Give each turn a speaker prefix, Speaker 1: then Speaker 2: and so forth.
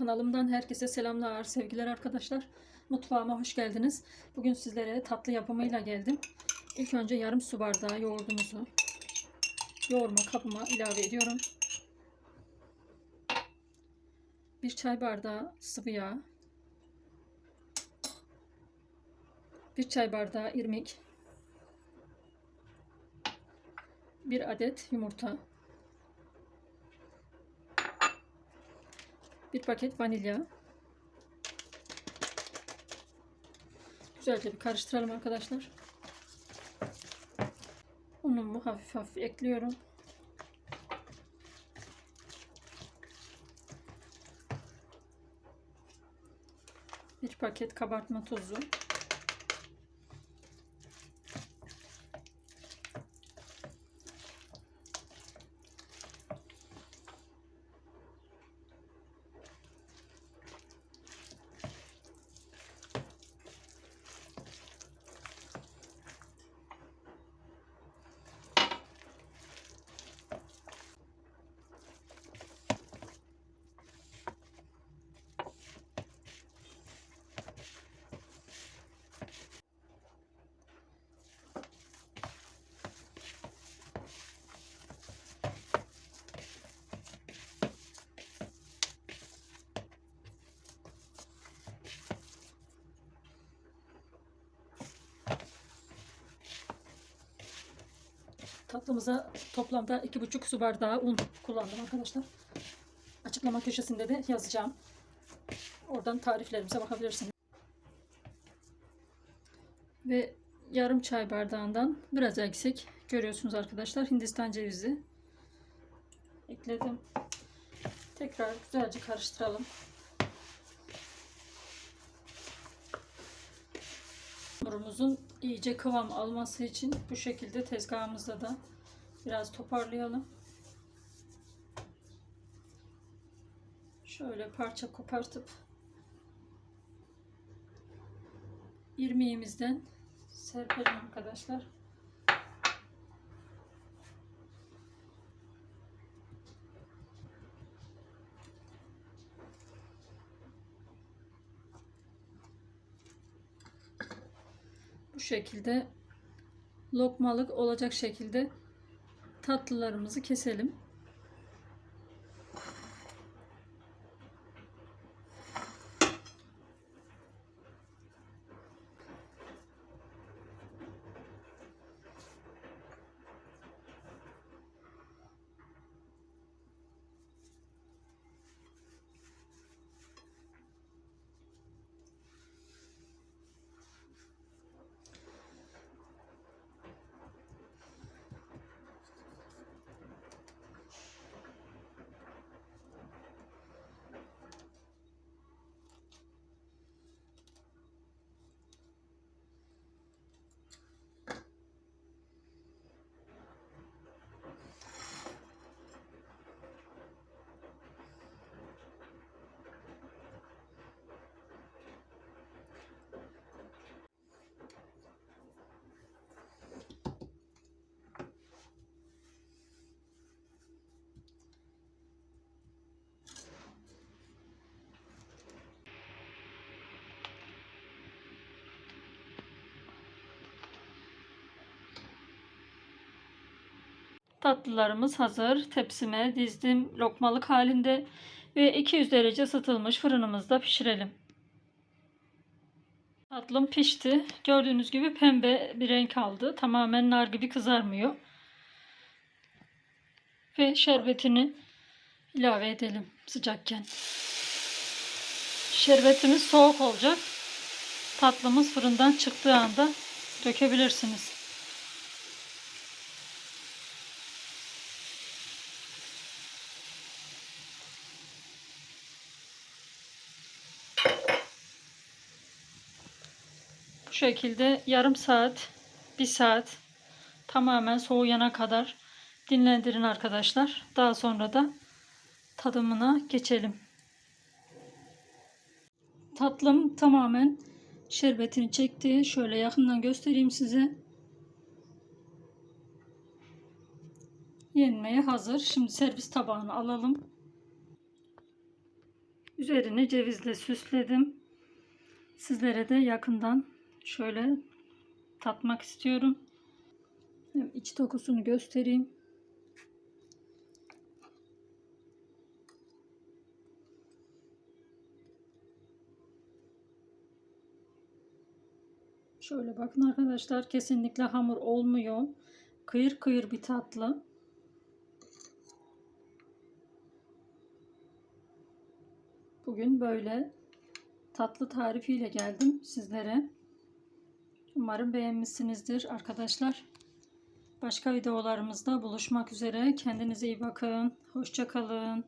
Speaker 1: Kanalımdan herkese selamlar, sevgiler arkadaşlar. Mutfağıma hoş geldiniz. Bugün sizlere tatlı yapımıyla geldim. İlk önce yarım su bardağı yoğurdumuzu yoğurma kabıma ilave ediyorum. Bir çay bardağı sıvı yağ. Bir çay bardağı irmik. Bir adet yumurta. Bir paket vanilya. Güzelce bir karıştıralım arkadaşlar. Unumu hafif hafif ekliyorum. Bir paket kabartma tozu. Tatlımıza toplamda 2,5 su bardağı un kullandım arkadaşlar. Açıklama köşesinde de yazacağım. Oradan tariflerimize bakabilirsiniz. Ve yarım çay bardağından biraz eksik. Görüyorsunuz arkadaşlar Hindistan cevizi ekledim. Tekrar güzelce karıştıralım. Hamurumuzun iyice kıvam alması için bu şekilde tezgahımızda da biraz toparlayalım. Şöyle parça kopartıp irmiğimizden serpelim arkadaşlar. Şekilde lokmalık olacak şekilde tatlılarımızı keselim. Tatlılarımız hazır. Tepsime dizdim lokmalık halinde ve 200 derece ısıtılmış fırınımızda pişirelim. Tatlım pişti. Gördüğünüz gibi pembe bir renk aldı. Tamamen nar gibi kızarmıyor. Ve şerbetini ilave edelim sıcakken. Şerbetimiz soğuk olacak. Tatlımız fırından çıktığı anda dökebilirsiniz. Şekilde yarım saat, bir saat tamamen soğuyana kadar dinlendirin arkadaşlar. Daha sonra da tadımına geçelim. Tatlım tamamen şerbetini çekti. Şöyle yakından göstereyim size. Yenmeye hazır. Şimdi servis tabağına alalım. Üzerini cevizle süsledim. Sizlere de yakından şöyle tatmak istiyorum. İç dokusunu göstereyim. Şöyle bakın arkadaşlar kesinlikle hamur olmuyor. Kıyır kıyır bir tatlı. Bugün böyle tatlı tarifiyle geldim sizlere. Umarım beğenmişsinizdir arkadaşlar. Başka videolarımızda buluşmak üzere. Kendinize iyi bakın. Hoşça kalın.